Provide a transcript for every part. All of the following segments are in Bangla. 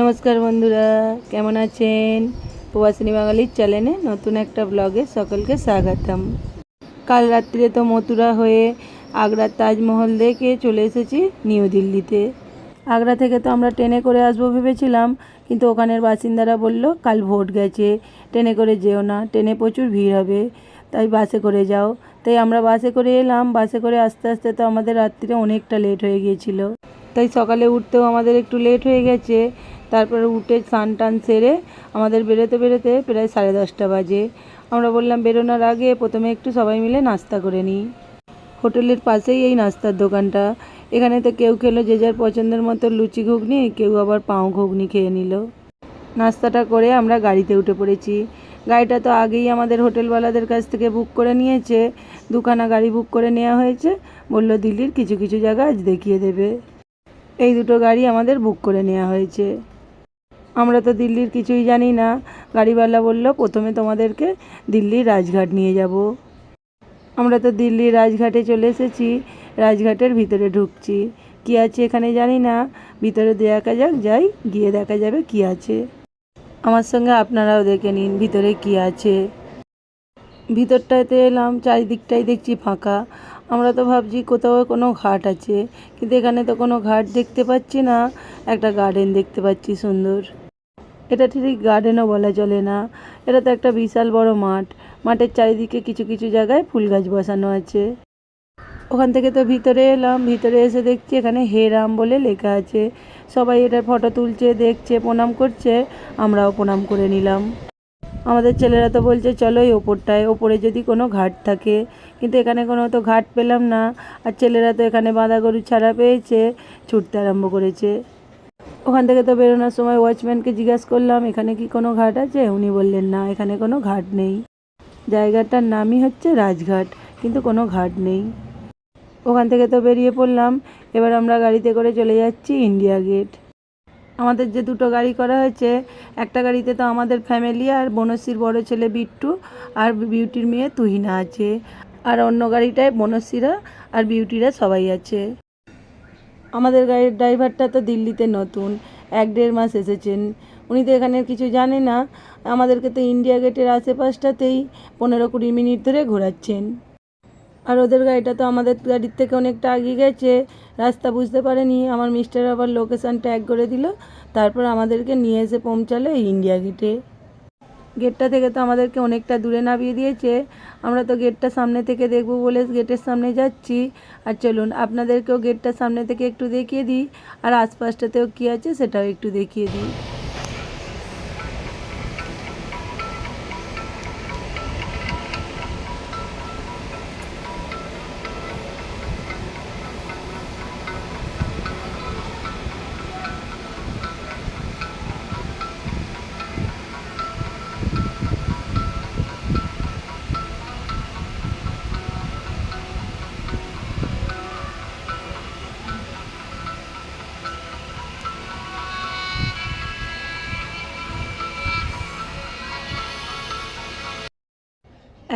নমস্কার বন্ধুরা, কেমন আছেন? প্রবাসিনী বাঙালির চ্যানেলে নতুন একটা ব্লগে সকলকে স্বাগতম। কাল রাত্রিরে তো মথুরা হয়ে আগ্রার তাজমহল দেখে চলে এসেছি নিউ দিল্লিতে। আগ্রা থেকে তো আমরা ট্রেনে করে আসব ভেবেছিলাম, কিন্তু ওখানের বাসিন্দারা বলল, কাল ভোট গেছে, ট্রেনে করে যেও না, ট্রেনে প্রচুর ভিড় হবে, তাই বাসে করে যাও। তাই আমরা বাসে করে এলাম, বাসে করে আস্তে আস্তে তো আমাদের রাত্রিরে অনেকটা লেট হয়ে গিয়েছিল। তাই সকালে উঠতেও আমাদের একটু লেট হয়ে গেছে তারপরে উঠে স্নান টান সেরে আমাদের বেরোতে বেরোতে প্রায় সাড়ে দশটা বাজে। আমরা বললাম, বেরোনোর আগে প্রথমে একটু সবাই মিলে নাস্তা করে নিই। হোটেলের পাশেই এই নাস্তার দোকানটা। এখানে তো কেউ খেলো, যে যার পছন্দের মতো লুচি ঘুগনি, কেউ আবার পাও ঘুগনি খেয়ে নিল। নাস্তাটা করে আমরা গাড়িতে উঠে পড়েছি। গাড়িটা তো আগেই আমাদের হোটেলওয়ালাদের কাছ থেকে বুক করে নিয়েছে। দুখানা গাড়ি বুক করে নেওয়া হয়েছে। বলল, দিল্লির কিছু কিছু জায়গা আজ দেখিয়ে দেবে। এই দুটো গাড়ি আমাদের বুক করে নেওয়া হয়েছে। আমরা তো দিল্লির কিছুই জানি না। গাড়িওয়ালা বলল, প্রথমে তোমাদেরকে দিল্লির রাজঘাট নিয়ে যাব। আমরা তো দিল্লির রাজঘাটে চলে এসেছি, রাজঘাটের ভিতরে ঢুকছি। কি আছে এখানে জানি না। ভিতরে দেখা যাক, যাই, গিয়ে দেখা যাবে কি আছে। আমার সঙ্গে আপনারাও দেখে নিন ভিতরে কি আছে। ভিতরটাতে এলাম, চারিদিকটাই দেখছি ফাঁকা। আমরা তো ভাবছি কোথাও কোনো ঘাট আছে, কিন্তু এখানে তো কোনো ঘাট দেখতে পাচ্ছি না। একটা গার্ডেন দেখতে পাচ্ছি সুন্দর। এটা ঠিক গার্ডেনও বলা চলে না। এটা তো একটা বিশাল বড় মাঠ। মাঠের চারিদিকে কিছু কিছু জায়গায় ফুল গাছ বসানো আছে। ওখান থেকে তো ভিতরে এলাম, ভিতরে এসে দেখছি এখানে হে রাম বলে লেখা আছে। সবাই এটার ফটো তুলছে, দেখছে, প্রণাম করছে, আমরাও প্রণাম করে নিলাম। আমাদের ছেলেরা তো বলছে, চলো এই ওপরটায়, ওপরে যদি কোনো ঘাট থাকে। কিন্তু এখানে কোনো তো ঘাট পেলাম না। আর ছেলেরা তো এখানে বাঁধা গরু ছাড়া পেয়েছে, ছুটতে আরম্ভ করেছে। ওখান থেকে তো বেরোনোর সময় ওয়াচম্যানকে জিজ্ঞাসা করলাম, এখানে কি কোনো ঘাট আছে? উনি বললেন, না, এখানে কোনো ঘাট নেই। জায়গাটার নামই হচ্ছে রাজঘাট, কিন্তু কোনো ঘাট নেই। ওখান থেকে তো বেরিয়ে পড়লাম। এবার আমরা গাড়িতে করে চলে যাচ্ছি ইন্ডিয়া গেট আমাদের যে দুটো গাড়ি করা হয়েছে, একটা গাড়িতে তো আমাদের ফ্যামিলি আর বনশ্রীর বড় ছেলে বিট্টু আর বিউটির মেয়ে তুহিনা আছে। আর অন্য গাড়িটায় বনশ্রীরা আর বিউটিরা সবাই আছে। আমাদের গাড়ির ড্রাইভারটা তো দিল্লিতে নতুন, এক দেড় মাস এসেছেন। উনি তো এখানে কিছু জানে না। আমাদেরকে তো ইন্ডিয়া গেটের আশেপাশটাতেই পনেরো কুড়ি মিনিট ধরে ঘোরাচ্ছেন। আর ওদের গাড়িটা তো আমাদের গাড়ির থেকে অনেকটা এগিয়ে গেছে। রাস্তা বুঝতে পারেনি। আমার মিস্টার আবার লোকেশান ট্যাগ করে দিল। তারপর আমাদেরকে নিয়ে এসে পৌঁছালো ইন্ডিয়া গেটে। গেটটা থেকে তো আমাদেরকে অনেকটা দূরে নামিয়ে দিয়েছে। আমরা তো গেটটা সামনে থেকে দেখব বলে গেটের সামনে যাচ্ছি। আর চলুন, আপনাদেরকেও গেটটা সামনে থেকে একটু দেখিয়ে দিই, আর আশপাশটাতেও কী আছে সেটাও একটু দেখিয়ে দিই।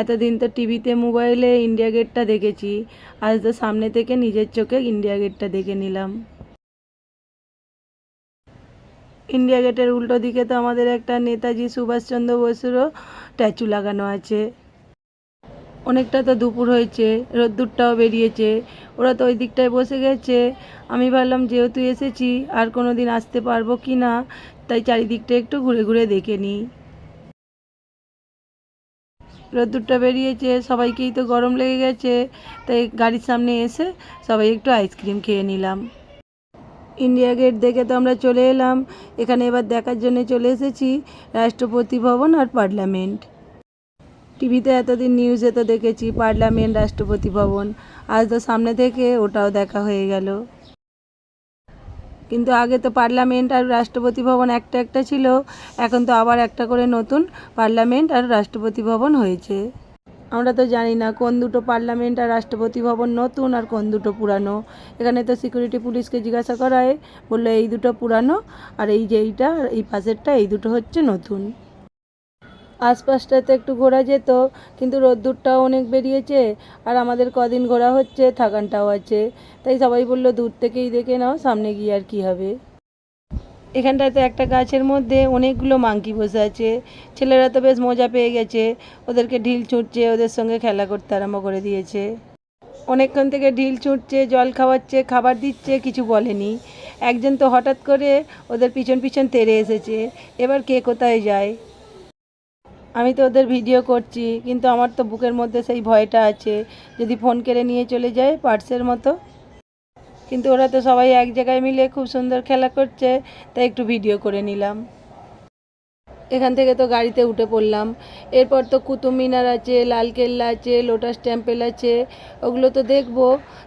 এতদিন তো টিভিতে মোবাইলে ইন্ডিয়া গেটটা দেখেছি, আজ তো সামনে থেকে নিজের চোখে ইন্ডিয়া গেটটা দেখে নিলাম। ইন্ডিয়া গেটের উল্টো দিকে তো আমাদের একটা নেতাজি সুভাষচন্দ্র বসুরও স্ট্যাচু লাগানো আছে। অনেকটা তো দুপুর হয়েছে, রোদ্দুরটাও বেরিয়েছে, ওরা তো ওই দিকটায় বসে গেছে। আমি ভাবলাম যেহেতু এসেছি, আর কোনো দিন আসতে পারব কি না, তাই চারিদিকটা একটু ঘুরে ঘুরে দেখে নিই। রোদ্দুরটা বেরিয়েছে, সবাইকেই তো গরম লেগে গেছে। তাই গাড়ির সামনে এসে সবাই একটু আইসক্রিম খেয়ে নিলাম। ইন্ডিয়া গেট দেখে তো আমরা চলে এলাম। এখানে এবার দেখার জন্য চলে এসেছি রাষ্ট্রপতি ভবন আর পার্লামেন্ট। টিভিতে এতদিন নিউজে তো দেখেছি পার্লামেন্ট, রাষ্ট্রপতি ভবন। আজ তো সামনে থেকে ওটাও দেখা হয়ে গেল। কিন্তু আগে তো পার্লামেন্ট আর রাষ্ট্রপতি ভবন একটা একটা ছিল, এখন তো আবার একটা করে নতুন পার্লামেন্ট আর রাষ্ট্রপতি ভবন হয়েছে। আমরা তো জানি না কোন দুটো পার্লামেন্ট আর রাষ্ট্রপতি ভবন নতুন আর কোন দুটো পুরানো। এখানে তো সিকিউরিটি পুলিশকে জিজ্ঞাসা করায়, বলল এই দুটো পুরানো আর এই যে এইটা, এই পাশেরটা, এই দুটো হচ্ছে নতুন। আশপাশটাতে একটু ঘোরা যেত, কিন্তু রোদ্দুরটাও অনেক বেরিয়েছে আর আমাদের কদিন ঘোরা হচ্ছে, থাকানটাও আছে। তাই সবাই বলল, দূর থেকেই দেখে নাও, সামনে গিয়ে আর কী হবে। এখানটাতে একটা গাছের মধ্যে অনেকগুলো মাংকি বসে আছে। ছেলেরা তো বেশ মজা পেয়ে গেছে। ওদেরকে ঢিল ছুটছে, ওদের সঙ্গে খেলা করতে আরম্ভ করে দিয়েছে। অনেকক্ষণ থেকে ঢিল ছুটছে, জল খাওয়াচ্ছে, খাবার দিচ্ছে, কিছু বলেনি। একজন তো হঠাৎ করে ওদের পিছন পিছন তেড়ে এসেছে। এবার কে কোথায় যায়? আমি তো ওদের ভিডিও করছি, কিন্তু আমার তো বুকের মধ্যে সেই ভয়টা আছে, যদি ফোন কেড়ে নিয়ে চলে যায় পার্সের মতো। কিন্তু ওরা তো সবাই এক জায়গায় মিলে খুব সুন্দর খেলা করছে, তাই একটু ভিডিও করে নিলাম। এখান থেকে তো গাড়িতে উঠে পড়লাম। এরপর তো কুতুব মিনার আছে লালকেল্লা আছে, লোটাস টেম্পেল আছে, ওগুলো তো দেখব,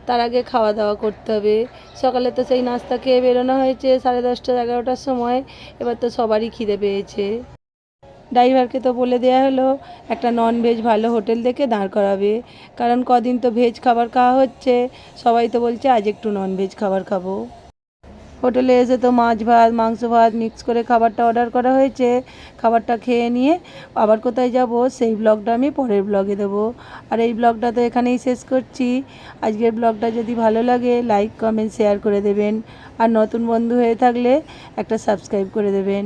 তার আগে খাওয়া দাওয়া করতে হবে। সকালে তো সেই নাস্তা খেয়ে বেরোনো হয়েছে সাড়ে দশটা, এগারোটার সময়, এবার তো সবারই খিদে পেয়েছে। ড্রাইভারকে তো বলে দেওয়া হলো, একটা নন ভেজ ভালো হোটেল দেখে দাঁড় করাবে। কারণ কদিন তো ভেজ খাবার খাওয়া হচ্ছে, সবাই তো বলছে আজ একটু নন ভেজ খাবার খাব। হোটেলে এসে তো মাছ ভাত, মাংস ভাত মিক্স করে খাবারটা অর্ডার করা হয়েছে। খাবারটা খেয়ে নিয়ে আবার কোথায় যাব, সেই ব্লগটা আমি পরের ব্লগে দেবো। আর এই ব্লগটা তো এখানেই শেষ করছি। আজকের ব্লগটা যদি ভালো লাগে লাইক কমেন্ট শেয়ার করে দেবেন। আর নতুন বন্ধু হয়ে থাকলে একটা সাবস্ক্রাইব করে দেবেন।